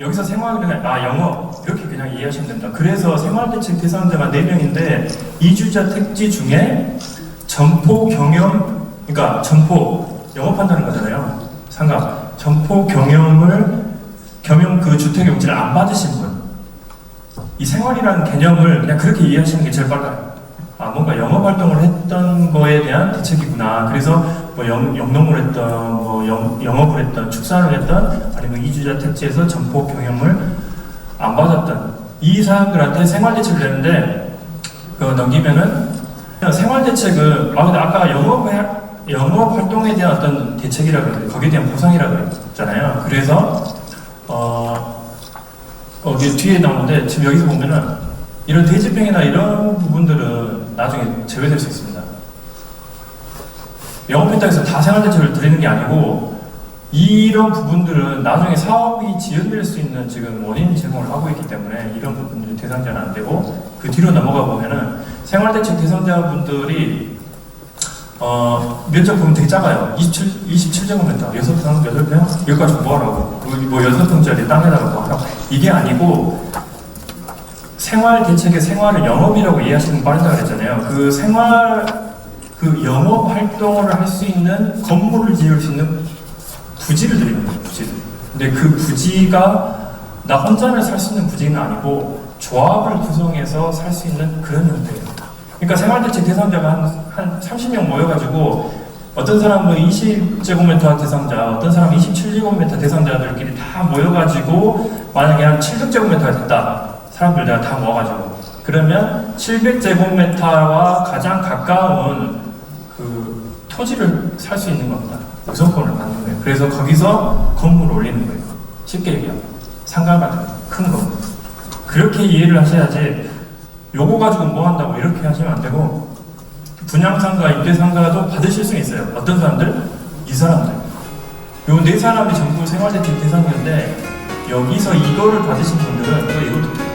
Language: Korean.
여기서 생활은 아 영업 이렇게 그냥 이해하시면 됩니다. 그래서 생활대책 대상자가 4명인데 이주자 택지 중에 점포 경영 그러니까 점포 영업한다는 거잖아요. 상가 점포 경영을 경영 그 주택 용지를 안 받으신 분. 이 생활이라는 개념을 그냥 그렇게 이해하시는 게 제일 빨라요. 아 뭔가 영업 활동을 했던 거에 대한 대책이구나. 그래서 뭐 영, 영농을 했던 뭐 영, 영업을 했던 축산을 했던 아니면 이주자 택지에서 점포 경영을 안 받았던 이 사람들한테 생활 대책을 내는데 그거 넘기면은 생활 대책은 아 근데 아까 영업 영업 활동에 대한 어떤 대책이라 그래 거기에 대한 보상이라 그랬잖아요. 그래서 어 어, 이게 뒤에 나오는데 지금 여기서 보면은 이런 대집행이나 이런 부분들은 나중에 제외될 수 있습니다. 해서 다 생활대책을 드리는 게 아니고 이런 부분들은 나중에 사업이 지연될 수 있는 지금 원인 제공을 하고 있기 때문에 이런 부분들이 대상자는 안 되고 그 뒤로 넘어가 보면은 생활대책 대상자분들이 어, 면적 보면 되게 작아요. 27, 27제곱미터, 6평, 8평? 여기까지 뭐 하라고? 뭐, 뭐 6평짜리 땅에다가 뭐 하라고? 이게 아니고, 생활 대책의 생활을 영업이라고 이해하시는 분 빠르다 그랬잖아요. 그 생활, 그 영업 활동을 할 수 있는 건물을 지을 수 있는 부지를 드리는 거예요, 부지를. 근데 그 부지가 나 혼자는 살 수 있는 부지는 아니고, 조합을 구성해서 살 수 있는 그런 형태예요. 그러니까 생활 대책 대상자가 한, 한 30명 모여가지고 어떤 사람은 20제곱미터 대상자, 어떤 사람은 27제곱미터 대상자들끼리 다 모여가지고 만약에 한 700제곱미터가 됐다. 사람들 내가 다 모아가지고 그러면 700제곱미터와 가장 가까운 그 토지를 살 수 있는 겁니다. 우선권을 받는 거예요. 그래서 거기서 건물을 올리는 거예요. 쉽게 얘기하면 상가 같은 큰 건물. 그렇게 이해를 하셔야지 요거 가지고 뭐 한다고 이렇게 하시면 안 되고 분양상가, 임대상가도 받으실 수 있어요. 어떤 사람들? 이 사람들. 요 네 사람이 전부 생활대책 대상자인데 여기서 이거를 받으신 분들은 또 이것도